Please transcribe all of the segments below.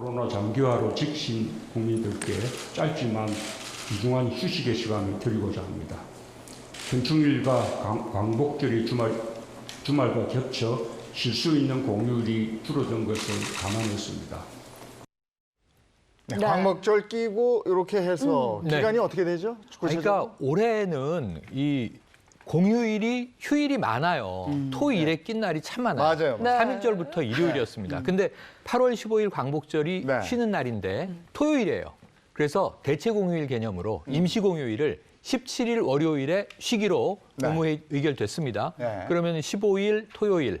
코로나 장기화로 지친 국민들께 짧지만 귀중한 휴식의 시간을 드리고자 합니다. 현충일과 광- 광복절이 주말, 주말과 겹쳐 쉴 수 있는 공휴일이 줄어든 것을 감안했습니다. 네, 네. 광복절 끼고 이렇게 해서 네. 기간이 어떻게 되죠? 그러니까 올해는 이 공휴일이 휴일이 많아요. 토일에 낀 날이 참 많아요. 맞아요. 네. 3일절부터 일요일이었습니다. 근데 8월 15일 광복절이 네. 쉬는 날인데 토요일이에요. 그래서 대체 공휴일 개념으로 임시 공휴일을 17일 월요일에 쉬기로 네. 의무 의결됐습니다. 네. 그러면 15일 토요일,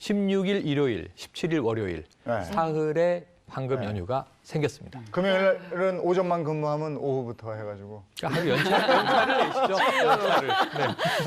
16일 일요일, 17일 월요일 네. 사흘의 황금 네. 연휴가 생겼습니다. 금요일은 오전만 근무하면 오후부터 해가지고 그러니까 하루 연차, 연차를 내시죠. 연차를.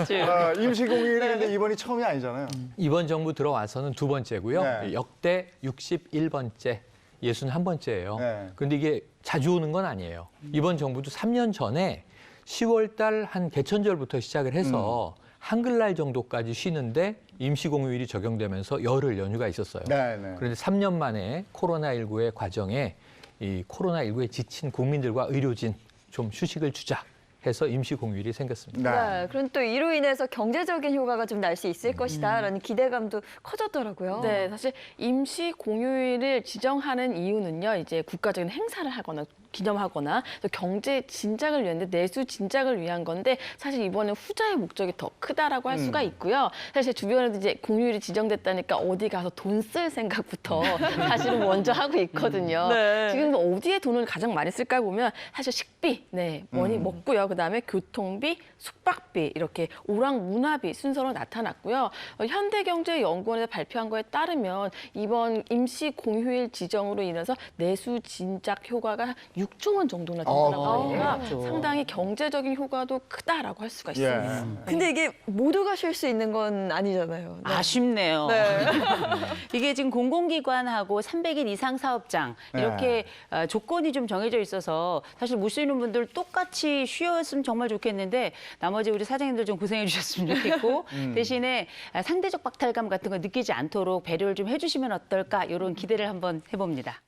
네. 아, 임시 공휴일이 근데 이번이 처음이 아니잖아요. 이번 정부 들어와서는 두 번째고요. 네. 역대 61번째, 61번째예요. 네. 그런데 이게 자주 오는 건 아니에요. 이번 정부도 3년 전에 10월 달 한 개천절부터 시작을 해서 음. 한글날 정도까지 쉬는데 임시공휴일이 적용되면서 열흘 연휴가 있었어요. 네, 네. 그런데 3년 만에 코로나19의 과정에 이 코로나19에 지친 국민들과 의료진 좀 휴식을 주자 해서 임시 공휴일이 생겼습니다. 네. 네, 그럼 또 이로 인해서 경제적인 효과가 좀 날 수 있을 것이다라는 기대감도 커졌더라고요. 네, 사실 임시 공휴일을 지정하는 이유는요, 이제 국가적인 행사를 하거나 기념하거나 또 경제 진작을 위한데 내수 진작을 위한 건데 사실 이번에 후자의 목적이 더 크다라고 할 수가 있고요. 사실 제 주변에도 이제 공휴일이 지정됐다니까 어디 가서 돈 쓸 생각부터 사실은 먼저 하고 있거든요. 네. 지금 어디에 돈을 가장 많이 쓸까 보면 사실 식비, 네, 많이 먹고요. 그다음에 교통비, 숙박비 이렇게 오락 문화비 순서로 나타났고요. 어, 현대경제연구원에서 발표한 거에 따르면 이번 임시 공휴일 지정으로 인해서 내수 진작 효과가 6조 원 정도나 된다고 어, 하니까 그래요? 상당히 경제적인 효과도 크다라고 할 수가 있습니다. 예. 근데 이게 모두가 쉴 수 있는 건 아니잖아요. 네. 아쉽네요. 네. 이게 지금 공공기관하고 300일 이상 사업장 이렇게 어, 조건이 좀 정해져 있어서 사실 못 쉬는 분들 똑같이 쉬었으면 정말 좋겠는데 나머지 우리 사장님들 좀 고생해 주셨으면 좋겠고 대신에 아, 상대적 박탈감 같은 거 느끼지 않도록 배려를 좀 해주시면 어떨까 이런 기대를 한번 해봅니다.